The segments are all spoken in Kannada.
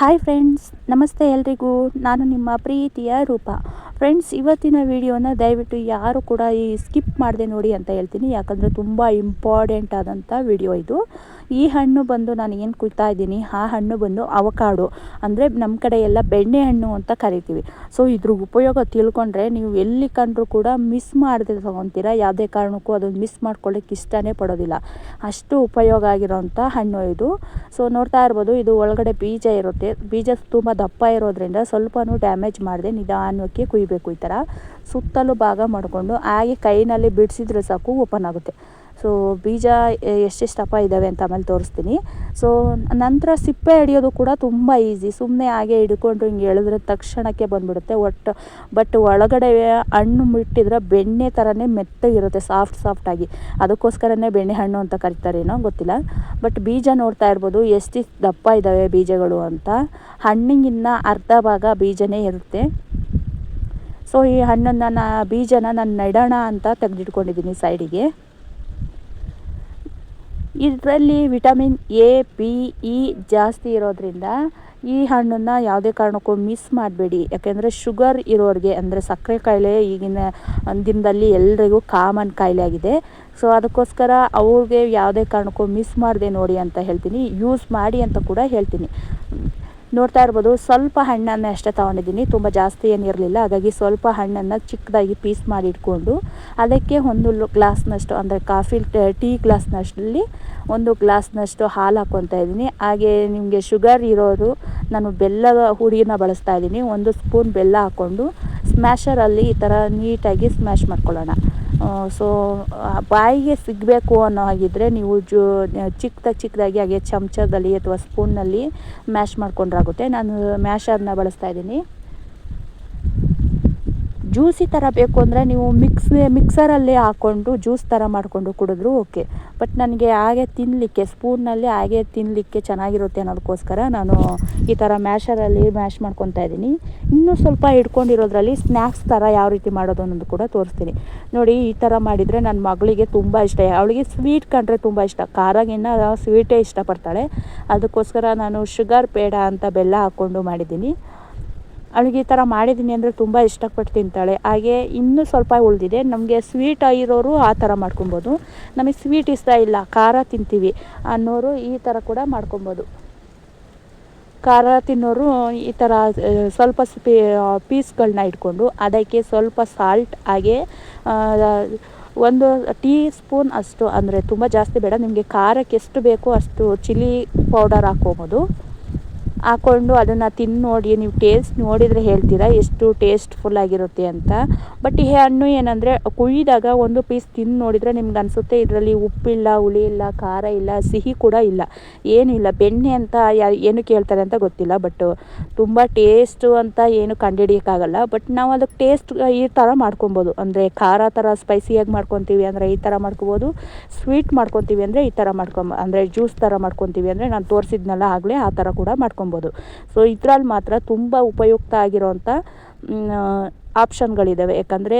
ಹಾಯ್ ಫ್ರೆಂಡ್ಸ್ ನಮಸ್ತೆ ಎಲ್ರಿಗೂ. ನಾನು ನಿಮ್ಮ ಪ್ರೀತಿಯ ರೂಪ. ಫ್ರೆಂಡ್ಸ್ ಇವತ್ತಿನ ವಿಡಿಯೋನ ದಯವಿಟ್ಟು ಯಾರು ಕೂಡ ಈ ಸ್ಕಿಪ್ ಮಾಡದೆ ನೋಡಿ ಅಂತ ಹೇಳ್ತೀನಿ. ಯಾಕಂದರೆ ತುಂಬ ಇಂಪಾರ್ಟೆಂಟ್ ಆದಂಥ ವಿಡಿಯೋ ಇದು. ಈ ಹಣ್ಣು ಬಂದು ನಾನು ಏನು ಕುಯ್ತಾ ಇದ್ದೀನಿ? ಆ ಹಣ್ಣು ಬಂದು ಅವಕಾಡು. ಅಂದರೆ ನಮ್ಮ ಕಡೆ ಎಲ್ಲ ಬೆಣ್ಣೆ ಹಣ್ಣು ಅಂತ ಕರಿತೀವಿ. ಸೊ ಇದ್ರ ಉಪಯೋಗ ತಿಳ್ಕೊಂಡ್ರೆ ನೀವು ಎಲ್ಲಿ ಕಂಡ್ರೂ ಕೂಡ ಮಿಸ್ ಮಾಡದೆ ತೊಗೊತೀರಾ. ಯಾವುದೇ ಕಾರಣಕ್ಕೂ ಅದನ್ನು ಮಿಸ್ ಮಾಡ್ಕೊಳ್ಳೋಕ್ಕೆ ಇಷ್ಟನೇ ಪಡೋದಿಲ್ಲ. ಅಷ್ಟು ಉಪಯೋಗ ಆಗಿರೋಂಥ ಹಣ್ಣು ಇದು. ಸೊ ನೋಡ್ತಾ ಇರ್ಬೋದು, ಇದು ಒಳಗಡೆ ಬೀಜ ಇರುತ್ತೆ. ಬೀಜ ತುಂಬ ದಪ್ಪ ಇರೋದ್ರಿಂದ ಸ್ವಲ್ಪನೂ ಡ್ಯಾಮೇಜ್ ಮಾಡದೆ ನಿಧಾನಕ್ಕೆ ಕುಯ್ಬೇಕು ಈ ಥರ ಸುತ್ತಲೂ ಭಾಗ ಮಾಡಿಕೊಂಡು ಹಾಗೆ ಕೈನಲ್ಲಿ ಬಿಡಿಸಿದ್ರೆ ಸಾಕು ಓಪನ್ ಆಗುತ್ತೆ. ಸೊ ಬೀಜ ಎಷ್ಟೆಷ್ಟು ದಪ್ಪ ಇದ್ದಾವೆ ಅಂತ ಆಮೇಲೆ ತೋರಿಸ್ತೀನಿ. ಸೊ ನಂತರ ಸಿಪ್ಪೆ ಹಿಡಿಯೋದು ಕೂಡ ತುಂಬ ಈಸಿ ಸುಮ್ಮನೆ ಹಾಗೆ ಹಿಡ್ಕೊಂಡು ಹಿಂಗೆ ಎಳೆದ್ರೆ ತಕ್ಷಣಕ್ಕೆ ಬಂದುಬಿಡುತ್ತೆ. ಒಟ್ಟು, ಬಟ್ ಒಳಗಡೆ ಹಣ್ಣು ಮುಟ್ಟಿದ್ರೆ ಬೆಣ್ಣೆ ಥರನೇ ಮೆತ್ತಗಿರುತ್ತೆ, ಸಾಫ್ಟ್ ಸಾಫ್ಟಾಗಿ ಅದಕ್ಕೋಸ್ಕರನೇ ಬೆಣ್ಣೆ ಹಣ್ಣು ಅಂತ ಕರಿತಾರೇನೋ ಗೊತ್ತಿಲ್ಲ. ಬಟ್ ಬೀಜ ನೋಡ್ತಾ ಇರ್ಬೋದು ಎಷ್ಟು ದಪ್ಪ ಇದ್ದಾವೆ ಬೀಜಗಳು ಅಂತ. ಹಣ್ಣಿಗಿನ್ನ ಅರ್ಧ ಭಾಗ ಬೀಜನೇ ಇರುತ್ತೆ. ಸೊ ಈ ಹಣ್ಣನ್ನು ನಾ, ಬೀಜನ ನಾನು ನೆಡೋಣ ಅಂತ ತೆಗೆದಿಟ್ಕೊಂಡಿದ್ದೀನಿ ಸೈಡಿಗೆ ಇದರಲ್ಲಿ ವಿಟಮಿನ್ ಎ, ಬಿ, ಇ ಜಾಸ್ತಿ ಇರೋದ್ರಿಂದ ಈ ಹಣ್ಣನ್ನು ಯಾವುದೇ ಕಾರಣಕ್ಕೂ ಮಿಸ್ ಮಾಡಬೇಡಿ. ಯಾಕೆಂದರೆ ಶುಗರ್ ಇರೋರಿಗೆ, ಅಂದರೆ ಸಕ್ಕರೆ ಕಾಯಿಲೆ ಈಗಿನ ದಿನದಲ್ಲಿ ಎಲ್ರಿಗೂ ಕಾಮನ್ ಕಾಯಿಲೆ ಆಗಿದೆ. ಸೊ, ಅದಕ್ಕೋಸ್ಕರ ಅವ್ರಿಗೆ ಯಾವುದೇ ಕಾರಣಕ್ಕೂ ಮಿಸ್ ಮಾಡದೆ ನೋಡಿ ಅಂತ ಹೇಳ್ತೀನಿ. ಯೂಸ್ ಮಾಡಿ ಅಂತ ಕೂಡ ಹೇಳ್ತೀನಿ. ನೋಡ್ತಾ ಇರ್ಬೋದು, ಸ್ವಲ್ಪ ಹಣ್ಣನ್ನು ಅಷ್ಟೇ ತೊಗೊಂಡಿದ್ದೀನಿ. ತುಂಬ ಜಾಸ್ತಿ ಏನಿರಲಿಲ್ಲ ಹಾಗಾಗಿ ಸ್ವಲ್ಪ ಹಣ್ಣನ್ನು ಚಿಕ್ಕದಾಗಿ ಪೀಸ್ ಮಾಡಿ ಇಟ್ಕೊಂಡು, ಅದಕ್ಕೆ ಒಂದು ಗ್ಲಾಸ್ನಷ್ಟು, ಅಂದರೆ ಕಾಫಿ, ಟೀ ಗ್ಲಾಸ್ನಷ್ಟಲ್ಲಿ ಒಂದು ಗ್ಲಾಸ್ನಷ್ಟು ಹಾಲು ಹಾಕ್ಕೊತಾ ಇದ್ದೀನಿ. ಹಾಗೆ ನಿಮಗೆ ಶುಗರ್ ಇರೋರು ನಾನು ಬೆಲ್ಲದ ಹುಡಿನ ಬಳಸ್ತಾ ಇದ್ದೀನಿ. ಒಂದು ಸ್ಪೂನ್ ಬೆಲ್ಲ ಹಾಕ್ಕೊಂಡು, ಸ್ಮ್ಯಾಷರಲ್ಲಿ ಈ ಥರ ನೀಟಾಗಿ ಸ್ಮ್ಯಾಶ್ ಮಾಡ್ಕೊಳ್ಳೋಣ. ಸೊ ಬಾಯಿಗೆ ಸಿಗಬೇಕು ಅನ್ನೋ ಹಾಗಿದ್ರೆ ನೀವು ಜೂ ಚಿಕ್ಕದಾಗಿ ಚಿಕ್ಕದಾಗಿ ಹಾಗೆ ಚಮಚದಲ್ಲಿ ಅಥವಾ ಸ್ಪೂನ್ನಲ್ಲಿ ಮ್ಯಾಶ್ ಮಾಡ್ಕೊಂಡ್ರಾಗುತ್ತೆ. ನಾನು ಮ್ಯಾಶರ್ನ ಬಳಸ್ತಾ ಇದ್ದೀನಿ. ಜ್ಯೂಸಿ ಥರ ಬೇಕು ಅಂದರೆ ನೀವು ಮಿಕ್ಸ್ ಮಿಕ್ಸರಲ್ಲಿ ಹಾಕ್ಕೊಂಡು ಜ್ಯೂಸ್ ಥರ ಮಾಡಿಕೊಂಡು ಕುಡಿದ್ರು ಓಕೆ ಬಟ್ ನನಗೆ ಹಾಗೆ ತಿನ್ನಲಿಕ್ಕೆ ಸ್ಪೂನಲ್ಲಿ ಹಾಗೆ ತಿನ್ನಲಿಕ್ಕೆ ಚೆನ್ನಾಗಿರುತ್ತೆ ಅನ್ನೋದಕ್ಕೋಸ್ಕರ ನಾನು ಈ ಥರ ಮ್ಯಾಶರಲ್ಲಿ ಮ್ಯಾಶ್ ಮಾಡ್ಕೊತಾ ಇದ್ದೀನಿ. ಇನ್ನೂ ಸ್ವಲ್ಪ ಇಟ್ಕೊಂಡಿರೋದ್ರಲ್ಲಿ ಸ್ನ್ಯಾಕ್ಸ್ ಥರ ಯಾವ ರೀತಿ ಮಾಡೋದು ಅನ್ನೋದು ಕೂಡ ತೋರಿಸ್ತೀನಿ. ನೋಡಿ, ಈ ಥರ ಮಾಡಿದರೆ ನನ್ನ ಮಗಳಿಗೆ ತುಂಬ ಇಷ್ಟ. ಅವಳಿಗೆ ಸ್ವೀಟ್ ಕಂಡ್ರೆ ತುಂಬ ಇಷ್ಟ. ಖಾರಾಗಿನ್ನ ಸ್ವೀಟೇ ಇಷ್ಟಪಡ್ತಾಳೆ. ಅದಕ್ಕೋಸ್ಕರ ನಾನು ಶುಗರ್ ಪೇಡ ಅಂತ ಬೆಲ್ಲ ಹಾಕ್ಕೊಂಡು ಮಾಡಿದ್ದೀನಿ. ಅವಳಿಗೆ ಈ ಥರ ಮಾಡಿದ್ದೀನಿ ಅಂದರೆ ತುಂಬ ಇಷ್ಟಪಟ್ಟು ತಿಂತಾಳೆ. ಹಾಗೆ ಇನ್ನೂ ಸ್ವಲ್ಪ ಉಳಿದಿದೆ. ನಮಗೆ ಸ್ವೀಟ್ ಆಗಿರೋರು ಆ ಥರ ಮಾಡ್ಕೊಬೋದು. ನಮಗೆ ಸ್ವೀಟ್ ಇಷ್ಟ ಇಲ್ಲ, ಖಾರ ತಿಂತೀವಿ ಅನ್ನೋರು ಈ ಥರ ಕೂಡ ಮಾಡ್ಕೊಬೋದು. ಖಾರ ತಿನ್ನೋರು ಈ ಥರ ಸ್ವಲ್ಪ ಪೀಸ್ಗಳನ್ನ ಇಟ್ಕೊಂಡು ಅದಕ್ಕೆ ಸ್ವಲ್ಪ ಸಾಲ್ಟ್ ಹಾಗೆ ಒಂದು ಟೀ ಸ್ಪೂನ್ ಅಷ್ಟು, ಅಂದರೆ ತುಂಬ ಜಾಸ್ತಿ ಬೇಡ, ನಿಮಗೆ ಖಾರಕ್ಕೆ ಎಷ್ಟು ಬೇಕೋ ಅಷ್ಟು ಚಿಲ್ಲಿ ಪೌಡರ್ ಹಾಕ್ಕೊಬೋದು. ಹಾಕ್ಕೊಂಡು ಅದನ್ನು ತಿಂದು ನೋಡಿ, ನೀವು ಟೇಸ್ಟ್ ನೋಡಿದರೆ ಹೇಳ್ತೀರಾ, ಎಷ್ಟು ಟೇಸ್ಟ್ಫುಲ್ ಆಗಿರುತ್ತೆ ಅಂತ. ಬಟ್ ಈ ಹಣ್ಣು ಏನಂದರೆ, ಕುಯ್ದಾಗ ಒಂದು ಪೀಸ್ ತಿಂದು ನೋಡಿದರೆ ನಿಮ್ಗೆ ಅನಿಸುತ್ತೆ ಇದರಲ್ಲಿ ಉಪ್ಪಿಲ್ಲ, ಹುಳಿ ಇಲ್ಲ, ಖಾರ ಇಲ್ಲ, ಸಿಹಿ ಕೂಡ ಇಲ್ಲ. ಏನಿಲ್ಲ ಬೆಣ್ಣೆ ಅಂತ ಏನು ಕೇಳ್ತಾರೆ ಅಂತ ಗೊತ್ತಿಲ್ಲ. ಬಟ್ ತುಂಬ ಟೇಸ್ಟು ಅಂತ ಏನು ಕಂಡುಹಿಡಿಯೋಕ್ಕಾಗಲ್ಲ ಬಟ್ ನಾವು ಅದಕ್ಕೆ ಟೇಸ್ಟ್ ಈ ಥರ ಮಾಡ್ಕೊಬೋದು. ಅಂದರೆ ಖಾರ ಥರ ಸ್ಪೈಸಿಯಾಗಿ ಮಾಡ್ಕೊತೀವಿ ಅಂದರೆ ಈ ಥರ ಮಾಡ್ಕೊಬೋದು. ಸ್ವೀಟ್ ಮಾಡ್ಕೊತೀವಿ ಅಂದರೆ ಈ ಥರ ಮಾಡ್ಕೊಂಬ ಅಂದರೆ ಜ್ಯೂಸ್ ಥರ ಮಾಡ್ಕೊತೀವಿ ಅಂದರೆ ನಾನು ತೋರಿಸಿದ್ನಲ್ಲ ಆಗಲೇ ಆ ಥರ ಕೂಡ ಮಾಡ್ಕೊಬೋದು. ಸೊ ಇದ್ರಲ್ಲಿ ಮಾತ್ರ ತುಂಬ ಉಪಯುಕ್ತ ಆಗಿರೋಂಥ ಆಪ್ಷನ್ಗಳಿದ್ದಾವೆ ಯಾಕಂದರೆ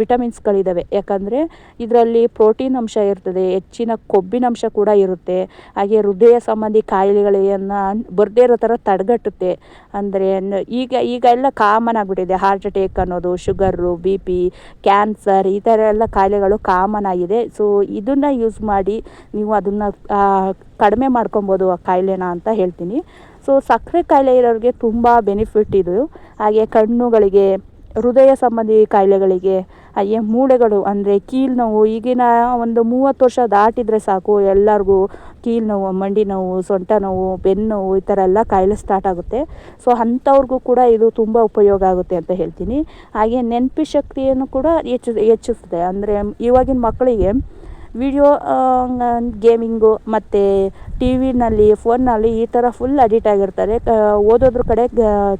ವಿಟಮಿನ್ಸ್ಗಳಿದ್ದಾವೆ ಯಾಕಂದರೆ, ಇದರಲ್ಲಿ ಪ್ರೋಟೀನ್ ಅಂಶ ಇರ್ತದೆ, ಹೆಚ್ಚಿನ ಕೊಬ್ಬಿನಂಶ ಕೂಡ ಇರುತ್ತೆ. ಹಾಗೆ ಹೃದಯ ಸಂಬಂಧಿ ಕಾಯಿಲೆಗಳನ್ನು ಬರದೇ ಇರೋ ಥರ ತಡೆಗಟ್ಟುತ್ತೆ. ಅಂದರೆ ಈಗ ಈಗ ಎಲ್ಲ ಕಾಮನ್ ಆಗಿಬಿಟ್ಟಿದೆ. ಹಾರ್ಟ್ ಅಟ್ಯಾಕ್ ಅನ್ನೋದು, ಶುಗರು ಬಿ ಪಿ ಕ್ಯಾನ್ಸರ್ ಈ ಥರ ಎಲ್ಲ ಕಾಯಿಲೆಗಳು ಕಾಮನ್ ಆಗಿದೆ. ಸೊ ಇದನ್ನು ಯೂಸ್ ಮಾಡಿ ನೀವು ಅದನ್ನು ಕಡಿಮೆ ಮಾಡ್ಕೊಬೋದು ಆ ಕಾಯಿಲೆನ ಅಂತ ಹೇಳ್ತೀನಿ. ಸೊ ಸಕ್ಕರೆ ಕಾಯಿಲೆ ಇರೋರಿಗೆ ತುಂಬ ಬೆನಿಫಿಟ್ ಇದು. ಹಾಗೆ ಕಣ್ಣುಗಳಿಗೆ ಹೃದಯ ಸಂಬಂಧಿ ಕಾಯಿಲೆಗಳಿಗೆ ಅಯ್ಯ ಮೂಳೆಗಳು, ಅಂದರೆ ಕೀಲು ನೋವು, ಈಗಿನ ಒಂದು ಮೂವತ್ತು ವರ್ಷ ದಾಟಿದರೆ ಸಾಕು, ಎಲ್ಲರಿಗೂ ಕೀಲು ನೋವು, ಮಂಡಿ ನೋವು, ಸೊಂಟ ನೋವು, ಬೆನ್ನು ನೋವು, ಈ ಥರ ಎಲ್ಲ ಕಾಯಿಲೆ ಸ್ಟಾರ್ಟ್ ಆಗುತ್ತೆ. ಸೊ ಅಂಥವ್ರಿಗೂ ಕೂಡ ಇದು ತುಂಬ ಉಪಯೋಗ ಆಗುತ್ತೆ ಅಂತ ಹೇಳ್ತೀನಿ. ಹಾಗೆ ನೆನಪಿ ಶಕ್ತಿಯನ್ನು ಕೂಡ ಹೆಚ್ಚು, ಹೆಚ್ಚಿಸುತ್ತೆ. ಅಂದರೆ ಇವಾಗಿನ ಮಕ್ಕಳಿಗೆ ವಿಡಿಯೋ ಗೇಮಿಂಗು ಮತ್ತು ಟಿ ವಿನಲ್ಲಿ ಫೋನ್ನಲ್ಲಿ ಈ ಥರ ಫುಲ್ ಅಡಿಟ್ ಆಗಿರ್ತಾರೆ. ಓದೋದ್ರ ಕಡೆ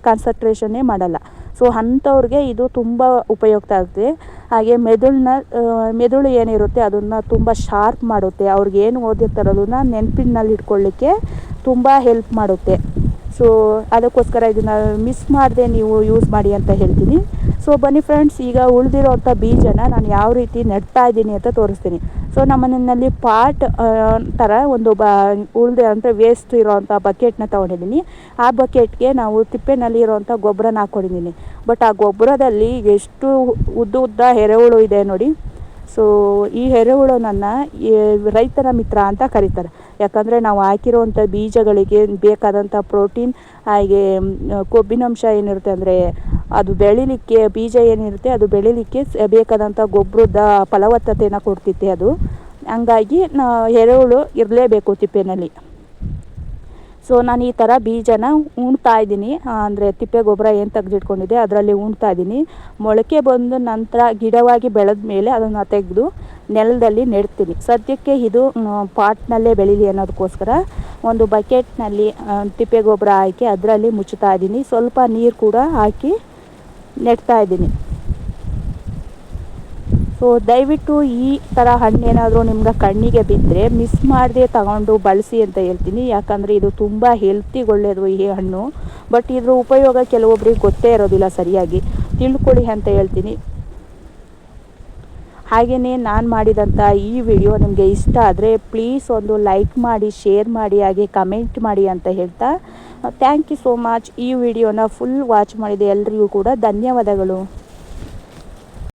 ಕಾನ್ಸಂಟ್ರೇಷನ್ನೇ ಮಾಡಲ್ಲ. ಸೊ ಅಂಥವ್ರಿಗೆ ಇದು ತುಂಬ ಉಪಯುಕ್ತ ಆಗುತ್ತೆ ಹಾಗೆ ಮೆದುಳನ್ನ ಮೆದುಳು ಏನಿರುತ್ತೆ ಅದನ್ನು ತುಂಬ ಶಾರ್ಪ್ ಮಾಡುತ್ತೆ. ಅವ್ರಿಗೆ ಏನು ಓದಿರ್ತಾರೋ ಅದನ್ನು ನೆನಪಿನಲ್ಲಿ ಇಟ್ಕೊಳ್ಳಿಕ್ಕೆ ತುಂಬ ಹೆಲ್ಪ್ ಮಾಡುತ್ತೆ. ಸೊ ಅದಕ್ಕೋಸ್ಕರ ಇದನ್ನು ಮಿಸ್ ಮಾಡದೆ ನೀವು ಯೂಸ್ ಮಾಡಿ ಅಂತ ಹೇಳ್ತೀನಿ. ಸೊ ಬನ್ನಿ ಫ್ರೆಂಡ್ಸ್ ಈಗ ಉಳಿದಿರೋಂಥ ಬೀಜನ ನಾನು ಯಾವ ರೀತಿ ನೆಡ್ತಾ ಇದ್ದೀನಿ ಅಂತ ತೋರಿಸ್ತೀನಿ. ಸೊ ನಮ್ಮ ಮನೆಯಲ್ಲಿ ಪಾಟ್ ಥರ ಒಂದು ಬ, ಉಳಿದೆ ಅಂದರೆ ವೇಸ್ಟ್ ಇರೋವಂಥ ಬಕೆಟ್ನ ತೊಗೊಂಡಿದ್ದೀನಿ. ಆ ಬಕೆಟ್ಗೆ ನಾವು ತಿಪ್ಪೆನಲ್ಲಿ ಇರೋವಂಥ ಗೊಬ್ಬರನ ಹಾಕ್ಕೊಂಡಿದ್ದೀನಿ ಬಟ್ ಆ ಗೊಬ್ಬರದಲ್ಲಿ ಎಷ್ಟು ಉದ್ದ ಉದ್ದ ಎರೆಹುಳು ಇದೆ ನೋಡಿ. ಸೊ ಈ ಎರೆಹುಳುನನ್ನು ರೈತರ ಮಿತ್ರ ಅಂತ ಕರೀತಾರೆ. ಯಾಕಂದರೆ ನಾವು ಹಾಕಿರುವಂಥ ಬೀಜಗಳಿಗೆ ಬೇಕಾದಂಥ ಪ್ರೋಟೀನ್, ಹಾಗೆ ಕೊಬ್ಬಿನಂಶ ಏನಿರುತ್ತೆ ಅಂದರೆ ಅದು ಬೆಳಿಲಿಕ್ಕೆ, ಬೀಜ ಏನಿರುತ್ತೆ ಅದು ಬೆಳಿಲಿಕ್ಕೆ ಬೇಕಾದಂಥ ಗೊಬ್ಬರದ ಫಲವತ್ತತೆಯನ್ನು ಕೊಡ್ತಿತ್ತೆ ಅದು. ಹಂಗಾಗಿ ನಾ ಎರೆಹುಳು ಇರಲೇಬೇಕು ತಿಪ್ಪೆನಲ್ಲಿ. ಸೊ ನಾನು ಈ ಥರ ಬೀಜನ ಉಣ್ತಾ ಇದ್ದೀನಿ. ಅಂದರೆ ತಿಪ್ಪೆ ಗೊಬ್ಬರ ಏನು ತೆಗೆದಿಟ್ಕೊಂಡಿದೆ ಅದರಲ್ಲಿ ಉಣ್ತಾ ಇದ್ದೀನಿ. ಮೊಳಕೆ ಬಂದ ನಂತರ ಗಿಡವಾಗಿ ಬೆಳೆದ ಮೇಲೆ ಅದನ್ನು ತೆಗೆದು ನೆಲದಲ್ಲಿ ನೆಡ್ತೀನಿ. ಸದ್ಯಕ್ಕೆ ಇದು ಪಾಟ್ನಲ್ಲೇ ಬೆಳೀಲಿ ಅನ್ನೋದಕ್ಕೋಸ್ಕರ ಒಂದು ಬಕೆಟ್ನಲ್ಲಿ ತಿಪ್ಪೆ ಗೊಬ್ಬರ ಹಾಕಿ ಅದರಲ್ಲಿ ಮುಚ್ಚುತ್ತಾ ಇದ್ದೀನಿ. ಸ್ವಲ್ಪ ನೀರು ಕೂಡ ಹಾಕಿ ನೆಡ್ತಾ ಇದ್ದೀನಿ. ಸೊ ದಯವಿಟ್ಟು ಈ ಥರ ಹಣ್ಣೇನಾದರೂ ನಿಮ್ಗೆ ಕಣ್ಣಿಗೆ ಬಿದ್ದರೆ ಮಿಸ್ ಮಾಡದೆ ತಗೊಂಡು ಬಳಸಿ ಅಂತ ಹೇಳ್ತೀನಿ. ಯಾಕಂದರೆ ಇದು ತುಂಬ ಹೆಲ್ತಿಗೆ ಒಳ್ಳೆಯದು ಈ ಹಣ್ಣು. ಬಟ್ ಇದ್ರ ಉಪಯೋಗ ಕೆಲವೊಬ್ರಿಗೆ ಗೊತ್ತೇ ಇರೋದಿಲ್ಲ ಸರಿಯಾಗಿ. ತಿಳ್ಕೊಳ್ಳಿ ಅಂತ ಹೇಳ್ತೀನಿ. ಹಾಗೆಯೇ ನಾನು ಮಾಡಿದಂಥ ಈ ವಿಡಿಯೋ ನಿಮಗೆ ಇಷ್ಟ ಆದರೆ ಪ್ಲೀಸ್ ಒಂದು ಲೈಕ್ ಮಾಡಿ ಶೇರ್ ಮಾಡಿ, ಹಾಗೆ ಕಮೆಂಟ್ ಮಾಡಿ ಅಂತ ಹೇಳ್ತಾ. ಥ್ಯಾಂಕ್ ಯು ಸೋ ಮಚ್ ಈ ವಿಡಿಯೋನ ಫುಲ್ ವಾಚ್ ಮಾಡಿದೆ ಎಲ್ರಿಗೂ ಕೂಡ ಧನ್ಯವಾದಗಳು.